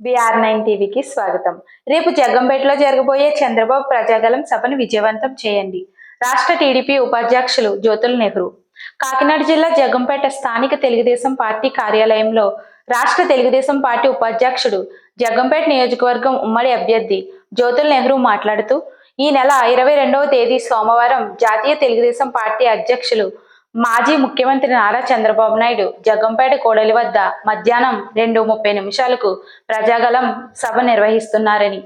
BR nine టీవీకి స్వాగతం. రేపు జగ్గంపేటలో జరగబోయే చంద్రబాబు ప్రజాగలం సభను విజయవంతం చేయండి. రాష్ట్ర టీడీపీ ఉపాధ్యక్షులు జ్యోతుల్ నెహ్రూ. కాకినాడ జిల్లా జగ్గంపేట స్థానిక తెలుగుదేశం పార్టీ కార్యాలయంలో రాష్ట్ర తెలుగుదేశం పార్టీ ఉపాధ్యక్షుడు జగ్గంపేట నియోజకవర్గం ఉమ్మడి అభ్యర్థి జ్యోతుల్ నెహ్రూ మాట్లాడుతూ ఈ నెల ఇరవై రెండవ తేదీ సోమవారం జాతీయ తెలుగుదేశం పార్టీ అధ్యక్షులు మాజీ ముఖ్యమంత్రి నారా చంద్రబాబు నాయుడు జగ్గంపేట కోడలి వద్ద మధ్యాహ్నం రెండు ముప్పై నిమిషాలకు ప్రజాగలం సభ నిర్వహిస్తున్నారని.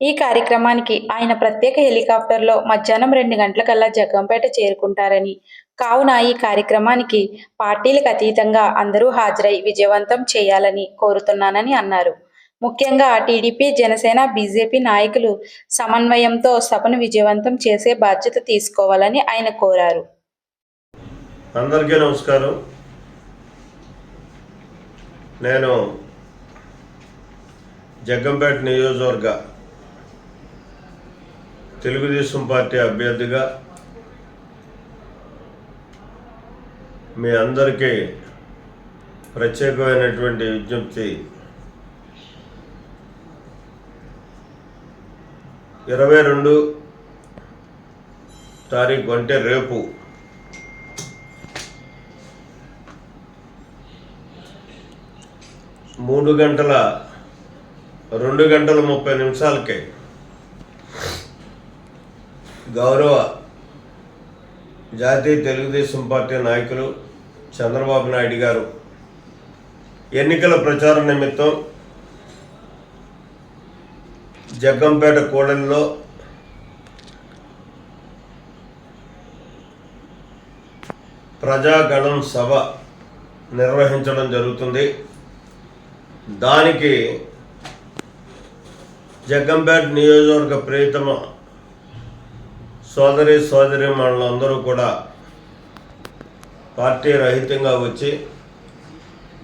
ఈ కార్యక్రమానికి ఆయన ప్రత్యేక హెలికాప్టర్లో మధ్యాహ్నం రెండు గంటలకల్లా జగ్గంపేట చేరుకుంటారని. కావున ఈ కార్యక్రమానికి పార్టీలకు అతీతంగా అందరూ హాజరై విజయవంతం చేయాలని కోరుతున్నానని అన్నారు. ముఖ్యంగా టీడీపీ జనసేన బీజేపీ నాయకులు సమన్వయంతో సభను విజయవంతం చేసే బాధ్యత తీసుకోవాలని ఆయన కోరారు. అందరికీ నమస్కారం. నేను జగ్గంపేట నియోజకవర్గ తెలుగుదేశం పార్టీ అభ్యర్థిగా మీ అందరికీ ప్రత్యేకమైనటువంటి విజ్ఞప్తి. ఇరవై రెండు తారీఖు అంటే రేపు మూడు గంటల రెండు గంటల ముప్పై నిమిషాలకే గౌరవ జాతీయ తెలుగుదేశం పార్టీ నాయకులు చంద్రబాబు నాయుడు గారు ఎన్నికల ప్రచార నిమిత్తం జగ్గంపేట కూడలిలో ప్రజాగణం సభ నిర్వహించడం జరుగుతుంది. దానికి జగ్గంపేట నియోజకవర్గ ప్రియతమ సోదరి సోదరి అందరూ కూడా పార్టీ రహితంగా వచ్చి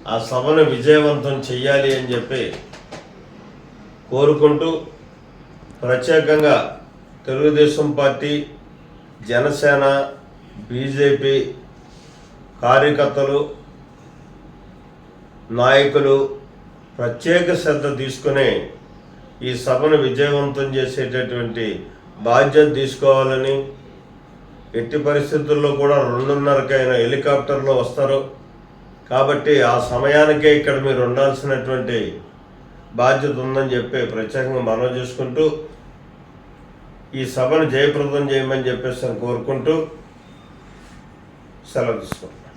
ఆ సభను విజయవంతం చెయ్యాలి అని చెప్పి కోరుకుంటూ ప్రత్యేకంగా తెలుగుదేశం పార్టీ జనసేన బీజేపీ కార్యకర్తలు నాయకులు ప్రత్యేక శ్రద్ధ తీసుకుని ఈ సభను విజయవంతం చేసేటటువంటి బాధ్యత తీసుకోవాలని ఎట్టి పరిస్థితుల్లో కూడా రెండున్నరకైన హెలికాప్టర్లో వస్తారు. కాబట్టి ఆ సమయానికే ఇక్కడ మీరు ఉండాల్సినటువంటి బాధ్యత ఉందని చెప్పి ప్రత్యేకంగా మనం చేసుకుంటూ ఈ సభను జయప్రదం చేయమని చెప్పేసి కోరుకుంటూ సెలవు తీసుకుంటాం